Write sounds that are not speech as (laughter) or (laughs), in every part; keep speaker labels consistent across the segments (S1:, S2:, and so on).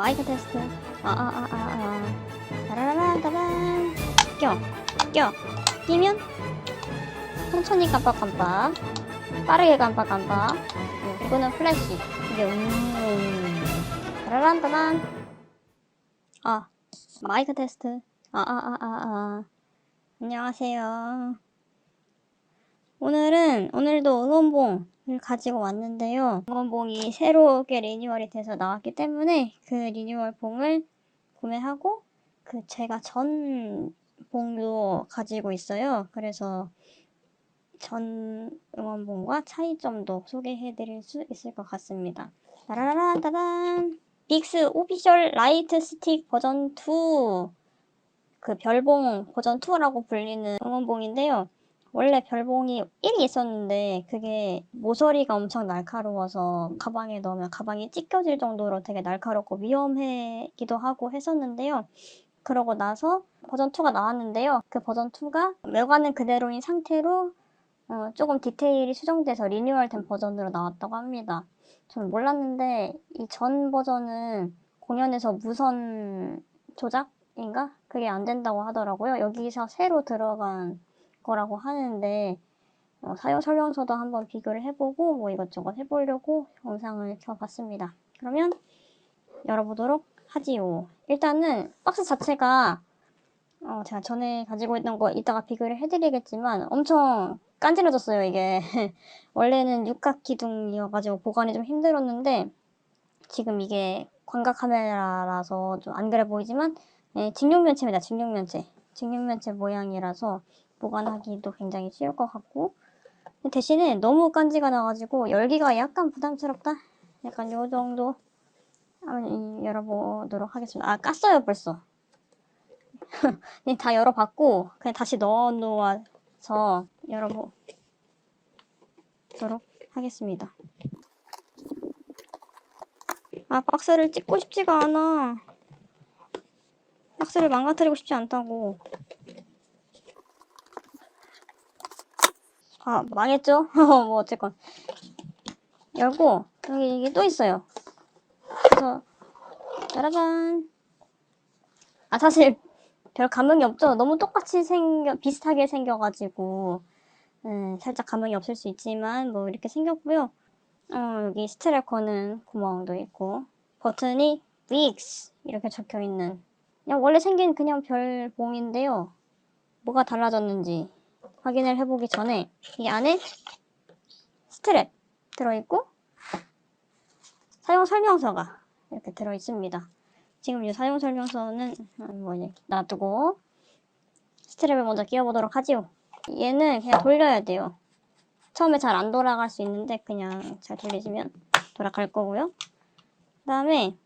S1: 마이크 테스트. 아, 아, 아, 아, 아. 따라라라, 따란. 껴, 껴. 끼면 천천히 깜빡깜빡. 빠르게 깜빡깜빡. 네, 이거는 플래시. 이게 음. 따라란, 따란. 아, 마이크 테스트. 아, 아, 아, 아, 아. 안녕하세요. 오늘은, 오늘도 응원봉을 가지고 왔는데요. 응원봉이 새롭게 리뉴얼이 돼서 나왔기 때문에 그 리뉴얼 봉을 구매하고 그 제가 전 봉도 가지고 있어요. 그래서 전 응원봉과 차이점도 소개해 드릴 수 있을 것 같습니다. 따라라란 따단 빅스 오피셜 라이트 스틱 버전 2 그 별봉 버전 2라고 불리는 응원봉인데요. 원래 별봉이 1이 있었는데 그게 모서리가 엄청 날카로워서 가방에 넣으면 가방이 찢겨질 정도로 되게 날카롭고 위험하기도 하고 했었는데요. 그러고 나서 버전 2가 나왔는데요. 그 버전 2가 외관은 그대로인 상태로 어, 조금 디테일이 수정돼서 리뉴얼된 버전으로 나왔다고 합니다. 저는 몰랐는데 이 전 버전은 공연에서 무선 조작인가? 그게 안 된다고 하더라고요. 여기서 새로 들어간 거라고 하는데 어, 사용 설명서도 한번 비교를 해보고 뭐 이것저것 해보려고 영상을 켜봤습니다. 그러면 열어보도록 하지요. 일단은 박스 자체가 어, 제가 전에 가지고 있던 거 이따가 비교를 해드리겠지만 엄청 간지러졌어요 이게 (laughs) 원래는 육각 기둥이어가지고 보관이 좀 힘들었는데 지금 이게 광각 카메라라서 좀 안 그래 보이지만 예, 직육면체입니다 직육면체 직육면체 모양이라서 보관하기도 굉장히 쉬울 것 같고. 대신에 너무 간지가 나가지고 열기가 약간 부담스럽다? 약간 요 정도. 한번 이- 열어보도록 하겠습니다. 아 깠어요 벌써. (laughs) 네, 다 열어봤고 그냥 다시 넣어놓아서 열어보도록 하겠습니다. 아 박스를 찍고 싶지가 않아. 박스를 망가뜨리고 싶지 않다고 아 망했죠? (laughs) 뭐 어쨌건. 열고 여기 이게 또 있어요. 그래서 짜라잔. 아 사실 별 감흥이 없죠? 너무 똑같이 생겨 비슷하게 생겨가지고 음, 살짝 감흥이 없을 수 있지만 뭐 이렇게 생겼고요. 어, 여기 스트랩 거는 구멍도 있고 버튼이 윅스! 이렇게 적혀 있는. 그냥 원래 생긴 그냥 별 봉인데요. 뭐가 달라졌는지 확인을 해보기 전에 이 안에 스트랩 들어있고 사용 설명서가 이렇게 들어있습니다. 지금 이 사용 설명서는 뭐 이제 놔두고 스트랩을 먼저 끼워보도록 하지요. 얘는 그냥 돌려야 돼요. 처음에 잘 안 돌아갈 수 있는데 그냥 잘 돌리시면 돌아갈 거고요. 그 다음에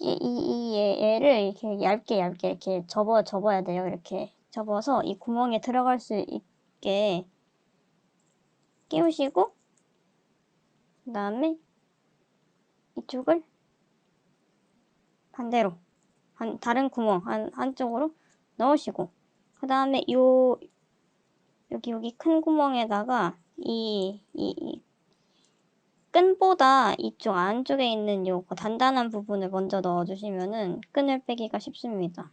S1: 이, 이, 이 얘- 얘를 이렇게 얇게 얇게 이렇게 접어 접어야 돼요. 이렇게 접어서 이 구멍에 들어갈 수 있게 끼우시고 그 다음에 이쪽을 반대로 한, 다른 구멍 한, 한쪽으로 넣으시고 그 다음에 요 여기 여기 큰 구멍에다가 이, 이, 이 끈보다 이쪽 안쪽에 있는 요 단단한 부분을 먼저 넣어주시면은 끈을 빼기가 쉽습니다.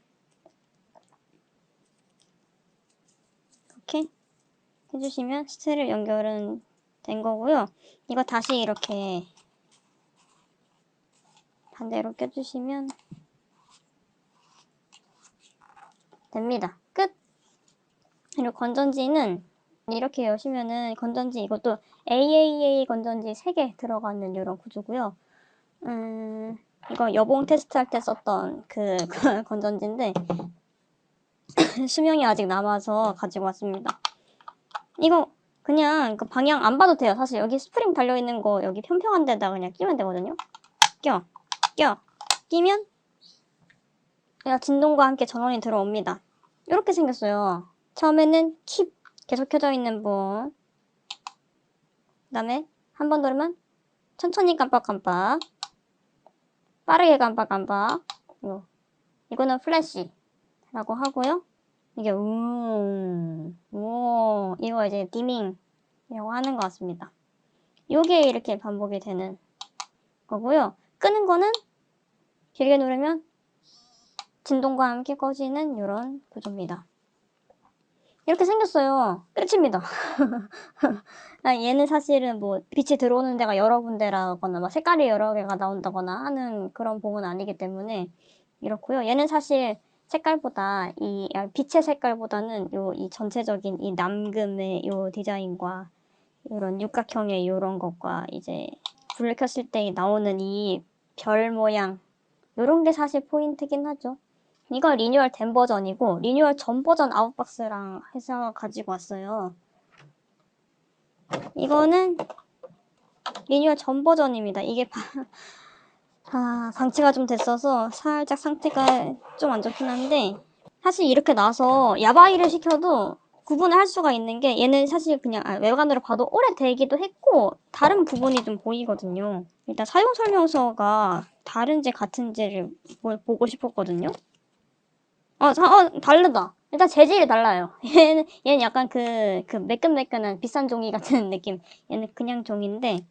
S1: 이렇게 해주시면 스트랩 연결은 된 거고요. 이거 다시 이렇게 반대로 껴주시면 됩니다. 끝! 그리고 건전지는 이렇게 여시면은 건전지 이것도 AAA 건전지 3개 들어가는 이런 구조고요. 음, 이거 여봉 테스트할 때 썼던 그 (laughs) 건전지인데 (laughs) 수명이 아직 남아서 가지고 왔습니다. 이거 그냥 그 방향 안 봐도 돼요. 사실 여기 스프링 달려있는 거 여기 평평한 데다 그냥 끼면 되거든요. 껴, 껴, 끼면 그냥 진동과 함께 전원이 들어옵니다. 이렇게 생겼어요. 처음에는 킵 계속 켜져 있는 분. 그 다음에 한번 누르면 천천히 깜빡깜빡. 빠르게 깜빡깜빡. 이거. 이거는 플래시라고 하고요. 이게 음, 오, 이거 이제 디밍이라고 하는 것 같습니다. 요게 이렇게 반복이 되는 거고요. 끄는 거는 길게 누르면 진동과 함께 꺼지는 이런 구조입니다. 이렇게 생겼어요. 끝입니다. (laughs) 아, 얘는 사실은 뭐 빛이 들어오는 데가 여러 군데라거나 막 색깔이 여러 개가 나온다거나 하는 그런 봉은 아니기 때문에 이렇고요. 얘는 사실 색깔보다 이 아, 빛의 색깔보다는 요 이 전체적인 이 남금의 요 디자인과 이런 육각형의 이런 것과 이제 불을 켰을 때 나오는 이 별 모양 요런 게 사실 포인트긴 하죠. 이거 리뉴얼 된 버전이고 리뉴얼 전 버전 아웃박스랑 해서 가지고 왔어요. 이거는 리뉴얼 전 버전입니다. 이게 바, 아, 방치가 좀 됐어서 살짝 상태가 좀 안 좋긴 한데 사실 이렇게 나서 야바이를 시켜도 구분을 할 수가 있는 게 얘는 사실 그냥 아, 외관으로 봐도 오래되기도 했고 다른 부분이 좀 보이거든요. 일단 사용 설명서가 다른지 같은지를 보- 보고 싶었거든요. 어, 사- 어, 다르다. 일단 재질이 달라요. (laughs) 얘는, 얘는 약간 그, 그 매끈매끈한 비싼 종이 같은 (laughs) 느낌. 얘는 그냥 종인데.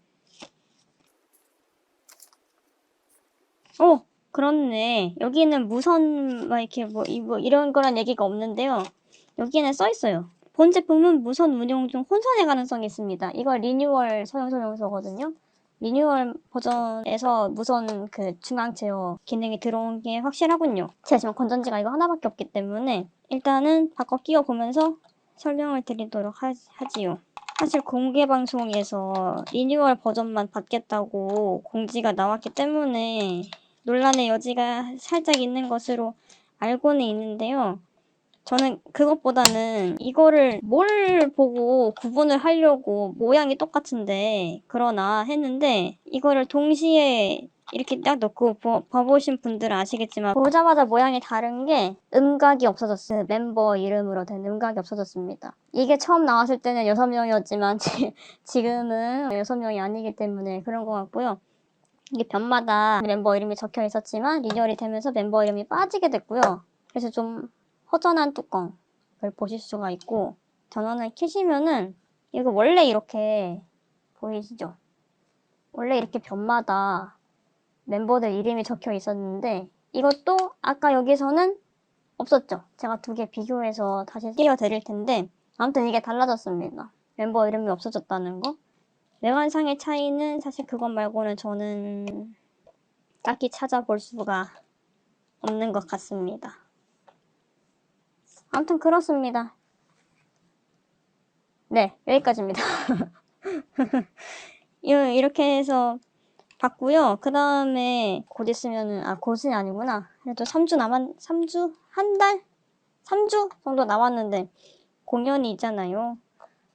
S1: 어, 그렇네. 여기는 무선, 막 이렇게 뭐, 이- 뭐 이런 거란 얘기가 없는데요. 여기에는 써 있어요. 본 제품은 무선 운용 중 혼선의 가능성이 있습니다. 이거 리뉴얼 사용 설명서거든요. 리뉴얼 버전에서 무선 그 중앙 제어 기능이 들어온 게 확실하군요. 제가 지금 건전지가 이거 하나밖에 없기 때문에 일단은 바꿔 끼워 보면서 설명을 드리도록 하, 하지요. 사실 공개 방송에서 리뉴얼 버전만 받겠다고 공지가 나왔기 때문에 논란의 여지가 살짝 있는 것으로 알고는 있는데요. 저는 그것보다는 이거를 뭘 보고 구분을 하려고 모양이 똑같은데 그러나 했는데 이거를 동시에 이렇게 딱 넣고 보, 봐보신 분들은 아시겠지만 보자마자 모양이 다른 게 음각이 없어졌어요. 멤버 이름으로 된 음각이 없어졌습니다. 이게 처음 나왔을 때는 6명이었지만 (laughs) 지금은 6명이 아니기 때문에 그런 것 같고요. 이게 변마다 멤버 이름이 적혀 있었지만 리뉴얼이 되면서 멤버 이름이 빠지게 됐고요. 그래서 좀 허전한 뚜껑을 보실 수가 있고 전원을 켜시면은 이거 원래 이렇게 보이시죠? 원래 이렇게 변마다 멤버들 이름이 적혀 있었는데 이것도 아까 여기서는 없었죠. 제가 두 개 비교해서 다시 띄워 드릴 텐데 아무튼 이게 달라졌습니다. 멤버 이름이 없어졌다는 거. 외관상의 차이는 사실 그것 말고는 저는 딱히 찾아볼 수가 없는 것 같습니다. 아무튼 그렇습니다. 네, 여기까지입니다. (laughs) 이- 이렇게 해서 봤고요. 그 다음에 곧 있으면은, 아, 곧이 아니구나. 그래도 3주 남았, 3주? 한 달? 3주 정도 남았는데, 공연이 있잖아요.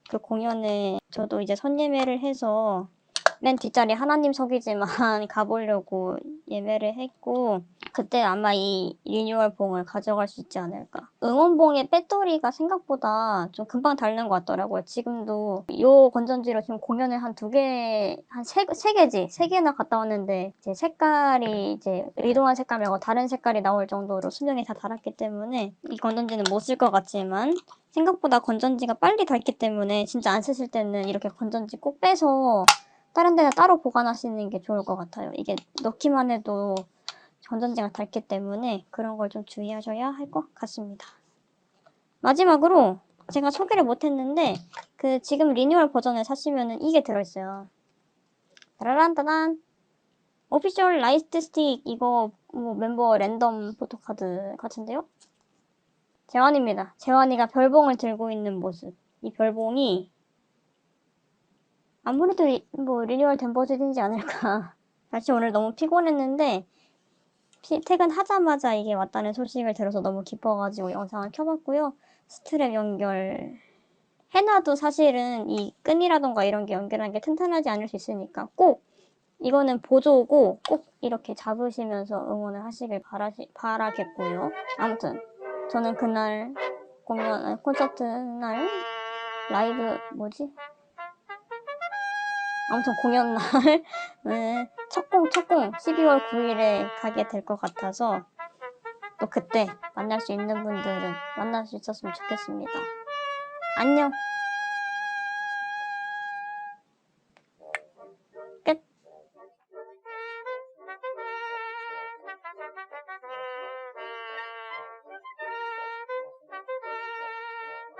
S1: 그 공연에 저도 이제 선예매를 해서 맨 뒷자리 하나님 석이지만 (laughs) 가보려고 예매를 했고 그때 아마 이 리뉴얼 봉을 가져갈 수 있지 않을까. 응원봉의 배터리가 생각보다 좀 금방 닳는 것 같더라고요. 지금도 요 건전지로 지금 공연을 한 두 개, 한 세, 세 개지? 세 개나 갔다 왔는데 이제 색깔이 이제 의도한 색깔 말고 다른 색깔이 나올 정도로 수명이 다 닳았기 때문에 이 건전지는 못 쓸 것 같지만 생각보다 건전지가 빨리 닳기 때문에 진짜 안 쓰실 때는 이렇게 건전지 꼭 빼서 다른 데다 따로 보관하시는 게 좋을 것 같아요. 이게 넣기만 해도 건전지가 닳기 때문에 그런 걸 좀 주의하셔야 할 것 같습니다. 마지막으로 제가 소개를 못했는데 그 지금 리뉴얼 버전을 사시면은 이게 들어있어요. 따라란따단 오피셜 라이트 스틱 이거 뭐 멤버 랜덤 포토카드 같은데요? 재환입니다. 재환이가 별봉을 들고 있는 모습. 이 별봉이 아무래도 리, 뭐 리뉴얼 된 버전이지 않을까. (laughs) 사실 오늘 너무 피곤했는데 피, 퇴근하자마자 이게 왔다는 소식을 들어서 너무 기뻐가지고 영상을 켜봤고요. 스트랩 연결 해놔도 사실은 이 끈이라던가 이런 게 연결하는 게 튼튼하지 않을 수 있으니까 꼭 이거는 보조고 꼭 이렇게 잡으시면서 응원을 하시길 바라시, 바라겠고요. 아무튼 저는 그날 공연 아니, 콘서트 날 라이브 뭐지? 아무튼 공연 날 (laughs) 네, 첫공 첫공 12월 9일에 가게 될 것 같아서 또 그때 만날 수 있는 분들은 만날 수 있었으면 좋겠습니다. 안녕.